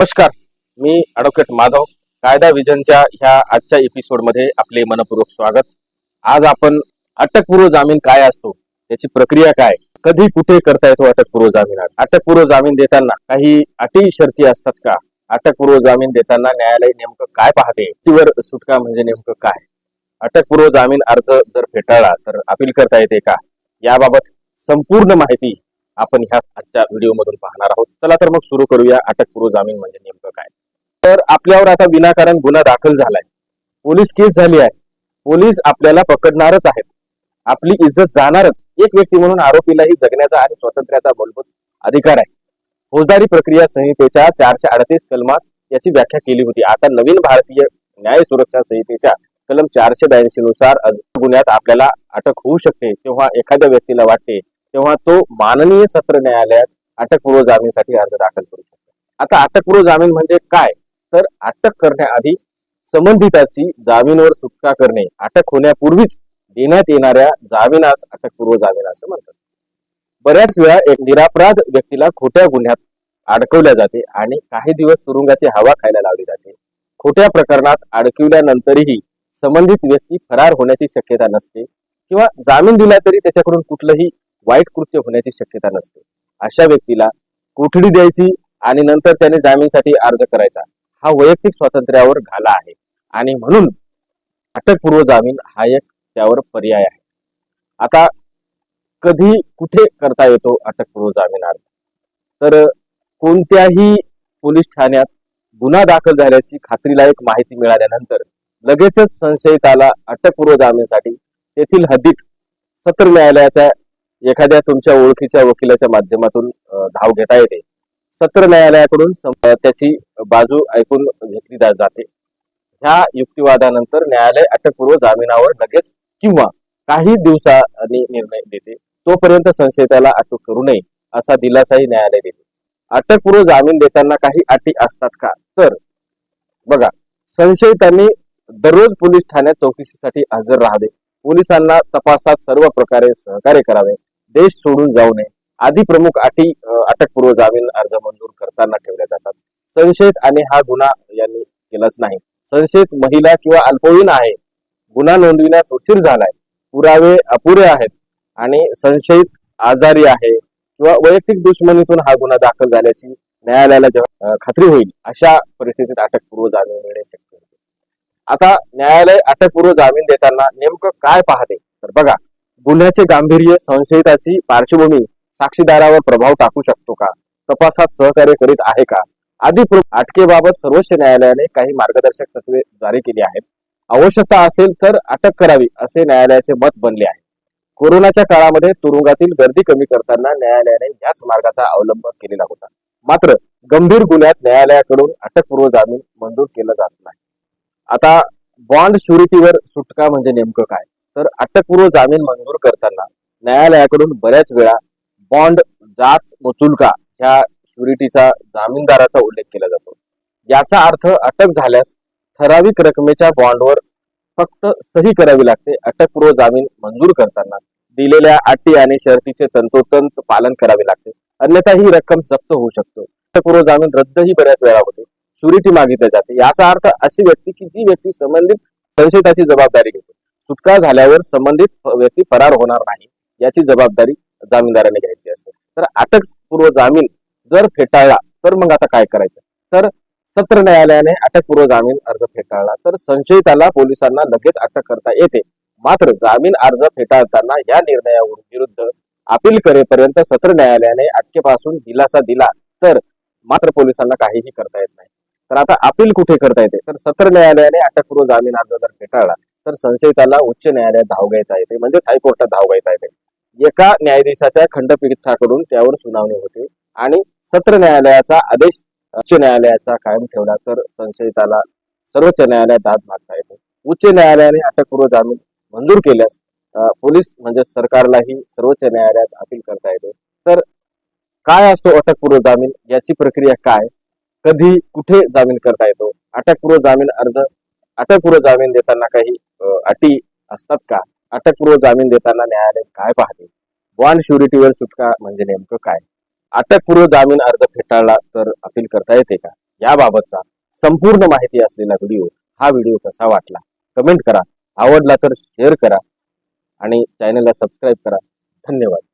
नमस्कार. मी ॲडव्होकेट माधव कायदा विजनच्या ह्या आजच्या एपिसोडमध्ये आपले मनपूर्वक स्वागत. आज आपण अटकपूर्व जामीन काय असतो त्याची प्रक्रिया काय कधी कुठे करता येतो अटकपूर्व जामीन अटकपूर्व जामीन देताना काही अटी शर्ती असतात का? अटकपूर्व जामीन देताना न्यायालय नेमकं काय पाहते? तीवर सुटका म्हणजे नेमकं काय? अटकपूर्व जामीन अर्ज जर फेटाळला तर अपील करता येते का? याबाबत संपूर्ण माहिती आपण ह्या आजच्या व्हिडिओ मधून पाहणार आहोत. चला तर मग सुरू करूया. अटकपूर्व जामीन म्हणजे नेमकं काय? तर आपल्यावर आता विनाकारण गुन्हा दाखल झालाय. पोलीस केस झाली आहे. पोलीस आपल्याला पकडणारच आहेत. आपली इज्जत जाणारच. एक व्यक्ती म्हणून आरोपीलाही जगण्याचा आणि स्वातंत्र्याचा मूलभूत अधिकार आहे. फौजदारी प्रक्रिया संहितेच्या चारशे अडतीस कलमात याची व्याख्या केली होती. आता नवीन भारतीय न्याय सुरक्षा संहितेच्या कलम चारशे ब्याऐंशी नुसार गुन्ह्यात आपल्याला अटक होऊ शकते तेव्हा एखाद्या व्यक्तीला वाटते तेव्हा तो माननीय सत्र न्यायालयात अटकपूर्व जामीनसाठी अर्ज दाखल करू शकतो. आता अटकपूर्व जामीन म्हणजे काय? तर अटक करण्याआधी संबंधिताची जामीनवर सुटका करणे अटक होण्यापूर्वीच देण्यात येणाऱ्या जामिनास अटकपूर्व जामीन असं म्हणतात. बऱ्याच वेळा एक निरापराध व्यक्तीला खोट्या गुन्ह्यात अडकवल्या जाते आणि काही दिवस तुरुंगाची हवा खायला लावली जाते. खोट्या प्रकरणात अडकवल्यानंतरही संबंधित व्यक्ती फरार होण्याची शक्यता नसते किंवा जामीन दिला तरी त्याच्याकडून कुठलंही वाईट कृत्य होण्याची शक्यता नसते. अशा व्यक्तीला कोठडी द्यायची आणि नंतर त्याने जामीनसाठी अर्ज करायचा हा वैयक्तिक स्वातंत्र्यावर घाला आहे. आणि म्हणून अटकपूर्व जामीन हा एक त्यावर पर्याय आहे. आता कधी कुठे करता येतो अटकपूर्व जामीन अर्ज? तर कोणत्याही पोलीस ठाण्यात गुन्हा दाखल झाल्याची खात्रीलायक माहिती मिळाल्यानंतर लगेचच संशयिताला अटकपूर्व जामीनसाठी तेथील हद्दीत सत्र न्यायालयाच्या एखाद्या तुमच्या ओळखीच्या वकिलाच्या माध्यमातून धाव घेता येते. सत्र न्यायालयाकडून त्याची बाजू ऐकून घेतली जाते. ह्या युक्तिवादानंतर न्यायालय अटकपूर्व जामिनावर लगेच किंवा काही दिवसांनी निर्णय देते. तोपर्यंत संशयिताला अटक करू नये असा दिलासाही न्यायालय देते. अटकपूर्व जामीन देताना काही अटी असतात का? तर बघा संशयितांनी दररोज पोलीस ठाण्यात चौकशीसाठी हजर राहावे. पोलिसांना तपासात सर्व प्रकारे सहकार्य करावे. देश सोडून जाऊ नये. आदी प्रमुख अटी अटकपूर्व जामीन अर्ज मंजूर करताना ठेवल्या जातात. संशयित आणि हा गुन्हा यांनी केलाच नाही. संशयित महिला किंवा अल्पवयीन आहे. गुन्हा नोंदविण्यास उशीर झालाय. पुरावे अपुरे आहेत आणि संशयित आजारी आहे किंवा वैयक्तिक दुश्मनीतून हा गुन्हा दाखल झाल्याची न्यायालयाला जेव्हा खात्री होईल अशा परिस्थितीत अटकपूर्व जामीन मिळणे शक्य होते. आता न्यायालय अटकपूर्व जामीन देताना नेमकं काय पाहते? तर बघा गुन्ह्याचे गांभीर्य संशयिताची पार्श्वभूमी साक्षीदारावर प्रभाव टाकू शकतो का? तपासात सहकार्य करीत आहे का? आदी अटकेबाबत सर्वोच्च न्यायालयाने काही मार्गदर्शक तत्वे जारी केली आहेत. आवश्यकता असेल तर अटक करावी असे न्यायालयाचे मत बनले आहे. कोरोनाच्या काळामध्ये तुरुंगातील गर्दी कमी करताना न्यायालयाने याच मार्गाचा अवलंब केलेला होता. मात्र गंभीर गुन्ह्यात न्यायालयाकडून अटकपूर्व जामीन मंजूर केला जात नाही. आता बॉन्ड शुरिटीवर सुटका म्हणजे नेमकं काय? तर अटकपूर्व जामीन मंजूर करताना न्यायालयाकडून बऱ्याच वेळा बॉन्ड जाच मुचुलका ह्या शुरिटीचा जामीनदाराचा उल्लेख केला जातो. याचा अर्थ अटक झाल्यास ठराविक रकमेच्या बॉन्डवर फक्त सही करावी लागते अटकपूर्व जामीन मंजूर करताना. दिलेल्या अटी आणि शर्तीचे तंतोतंत पालन करावे लागते. अन्यथा ही रक्कम जप्त होऊ शकतो. अटकपूर्व जामीन रद्दही बऱ्याच वेळा होते. शुरिटी मागितली जाते. याचा अर्थ अशी व्यक्ती की जी व्यक्ती संबंधित संशयिताची जबाबदारी घेते. सुटका झाल्यावर संबंधित व्यक्ती फरार होणार नाही याची जबाबदारी जामीनदाराने घ्यायची असते तर अटकपूर्व जामीन जर फेटाळला तर मग आता काय करायचं? तर सत्र न्यायालयाने अटकपूर्व जामीन अर्ज फेटाळला तर संशयिताला पोलिसांना लगेच अटक करता येते. मात्र जामीन अर्ज फेटाळताना या निर्णयावरून विरुद्ध अपील करेपर्यंत सत्र न्यायालयाने अटकेपासून दिलासा दिला तर मात्र पोलिसांना काहीही करता येत नाही. तर आता अपील कुठे करता येते? तर सत्र न्यायालयाने अटकपूर्व जामीन अर्ज जर फेटाळला तर संशयिताला उच्च न्यायालयात धाव घ्यायचा येते म्हणजेच हायकोर्टात धाव घ्यायचा येते एका न्यायाधीशाच्या खंडपीठाकडून त्यावर सुनावणी होते आणि सत्र न्यायालयाचा आदेश उच्च न्यायालयाचा कायम ठेवला तर संशयिताला सर्वोच्च न्यायालयात दाद मागता येते. उच्च न्यायालयाने अटकपूर्व जामीन मंजूर केल्यास पोलीस म्हणजे सरकारलाही सर्वोच्च न्यायालयात अपील करता येते. तर काय असतो अटकपूर्व जामीन? याची प्रक्रिया काय? कधी कुठे जामीन करता येतो? अटकपूर्व जामीन अर्ज अटकपूर्व जामीन देताना काही अटी असतात का? अटकपूर्व जामीन देताना न्यायालय काय पाहते? बॉन्ड शुरिटीवर सुटका म्हणजे नेमकं काय? अटकपूर्व जामीन अर्ज फेटाळला तर अपील करता येते का? याबाबतचा संपूर्ण माहिती असलेला व्हिडिओ हा व्हिडिओ कसा वाटला? कमेंट करा. आवडला तर शेअर करा आणि चॅनलला सबस्क्राईब करा. धन्यवाद.